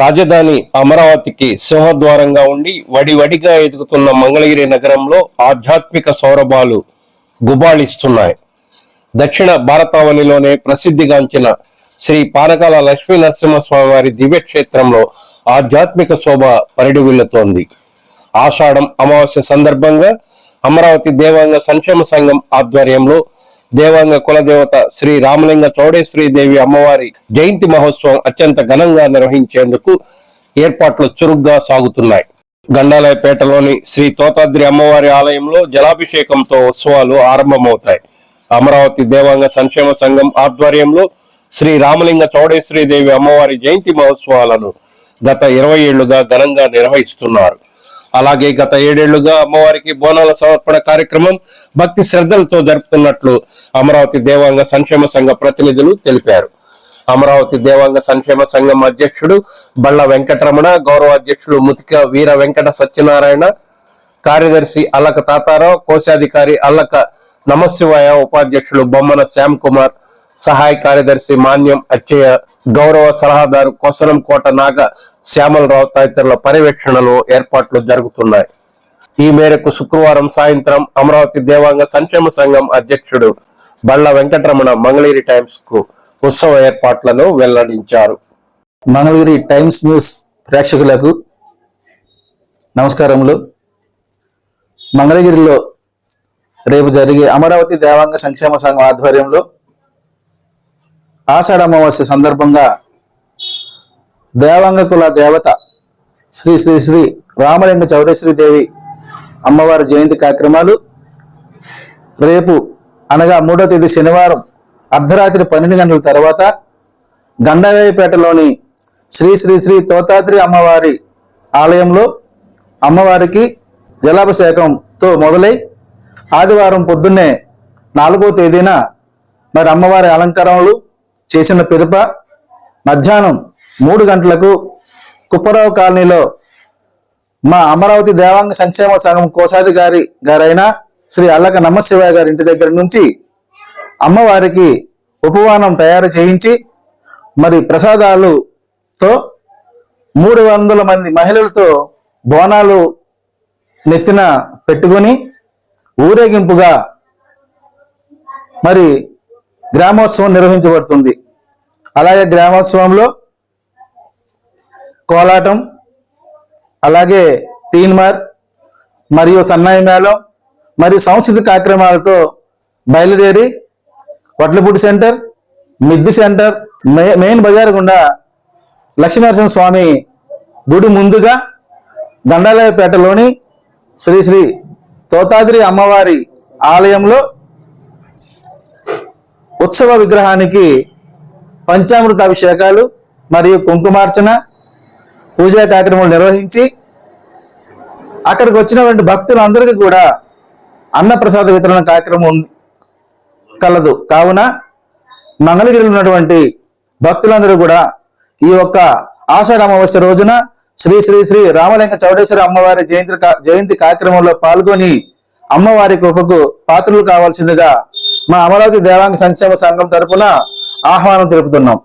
రాజధాని అమరావతికి సింహద్వారంగా ఉండి వడివడిగా ఎదుగుతున్న మంగళగిరి నగరంలో ఆధ్యాత్మిక సౌరభాలు గుబాళిస్తున్నాయి. దక్షిణ భారతావళిలోనే ప్రసిద్ధిగాంచిన శ్రీ పానకాల లక్ష్మీ నరసింహస్వామి వారి దివ్యక్షేత్రంలో ఆధ్యాత్మిక శోభ పరిడివిల్లుతోంది. ఆషాఢం అమావాస్య సందర్భంగా అమరావతి దేవాంగ సంక్షేమ సంఘం ఆధ్వర్యంలో దేవాంగ కులదేవత శ్రీ రామలింగ చౌడేశ్వరి దేవి అమ్మవారి జయంతి మహోత్సవం అత్యంత ఘనంగా నిర్వహించేందుకు ఏర్పాట్లు చురుగ్గా సాగుతున్నాయి. గండాలయపేటలోని శ్రీ తోతాద్రి అమ్మవారి ఆలయంలో జలాభిషేకంతో ఉత్సవాలు ఆరంభమవుతాయి. అమరావతి దేవాంగ సంక్షేమ సంఘం ఆధ్వర్యంలో శ్రీ రామలింగ చౌడేశ్వరి దేవి అమ్మవారి జయంతి మహోత్సవాలను గత ఇరవై ఏళ్ళుగా ఘనంగా నిర్వహిస్తున్నారు. అలాగే గత ఏడేళ్ళుగా అమ్మవారికి బోనాల సమర్పణ కార్యక్రమం భక్తి శ్రద్ధలతో జరుపుతున్నట్లు అమరావతి దేవాంగ సంక్షేమ సంఘ ప్రతినిధులు తెలిపారు. అమరావతి దేవాంగ సంక్షేమ సంఘం అధ్యక్షుడు బళ్ళ వెంకటరమణ గౌరవ అధ్యక్షుడు ముతిక వీర వెంకట సత్యనారాయణ కార్యదర్శి అల్లక తాతారావు కోశాధికారి అల్లక నమశివాయ ఉపాధ్యక్షులు బొమ్మన శ్యామ్ కుమార్ సహాయ కార్యదర్శి మాన్యం అచ్చయ్య గౌరవ సలహాదారు కొసలం కోట నాగ శ్యామలరావు తదితరుల పర్యవేక్షణలో ఏర్పాట్లు జరుగుతున్నాయి. ఈ మేరకు శుక్రవారం సాయంత్రం అమరావతి దేవాంగ సంక్షేమ సంఘం అధ్యక్షుడు బళ్ళ వెంకటరమణ మంగళగిరి టైమ్స్కు ఉత్సవ ఏర్పాట్లను వెల్లడించారు. మంగళగిరి టైమ్స్ న్యూస్ ప్రేక్షకులకు నమస్కారములు. మంగళగిరిలో రేపు జరిగే అమరావతి దేవాంగ సంక్షేమ సంఘం ఆధ్వర్యంలో ఆషాఢ అమావాస్య సందర్భంగా దేవాంగ కుల దేవత శ్రీ శ్రీ శ్రీ రామలింగ చౌడేశ్వరి దేవి అమ్మవారి జయంతి కార్యక్రమాలు రేపు అనగా మూడో తేదీ శనివారం అర్ధరాత్రి పన్నెండు గంటల తర్వాత గండవేయపేటలోని శ్రీ శ్రీ శ్రీ తోతాద్రి అమ్మవారి ఆలయంలో అమ్మవారికి జలాభిషేకంతో మొదలై ఆదివారం పొద్దున్నే నాలుగో తేదీన మరి అమ్మవారి అలంకరణలు చేసిన పిదప మధ్యాహ్నం మూడు గంటలకు కుప్పరావు కాలనీలో మా అమరావతి దేవాంగ సంక్షేమ సంఘం కోశాధికారి గారైన శ్రీ అల్లక నమ్మశివయ్య గారి ఇంటి దగ్గర నుంచి అమ్మవారికి ఉపవానం తయారు చేయించి మరి ప్రసాదాలుతో మూడు వందల మంది మహిళలతో బోనాలు నెత్తిన పెట్టుకొని ఊరేగింపుగా మరి గ్రామోత్సవం నిర్వహించబడుతుంది. అలాగే గ్రామోత్సవంలో కోలాటం అలాగే తీన్మార్ మరియు సన్నాయి మేళం మరియు సాంస్కృతిక కార్యక్రమాలతో బయలుదేరి Vadlapudi centre Middi centre main bazaar గుండా లక్ష్మీనరసింహ స్వామి గుడి ముందుగా గండాలయపేటలోని శ్రీ శ్రీ తోతాద్రి అమ్మవారి ఆలయంలో ఉత్సవ విగ్రహానికి పంచామృత అభిషేకాలు మరియు కుంకుమార్చన పూజా కార్యక్రమాలు నిర్వహించి అక్కడికి వచ్చినటువంటి భక్తులందరికీ కూడా అన్నప్రసాద వితరణ కార్యక్రమం కలదు. కావున మంగళగిరిలో ఉన్నటువంటి భక్తులందరూ కూడా ఈ యొక్క ఆషాఢ అమావాస్య రోజున శ్రీ శ్రీ శ్రీ రామలింగ చౌడేశ్వరి అమ్మవారి జయంతి జయంతి కార్యక్రమంలో పాల్గొని అమ్మవారి కృపకు పాత్రలు కావాల్సిందిగా మా అమరావతి దేవాంగ సంక్షేమ సంఘం తరపున ఆహ్వానం తెలుపుతున్నాం.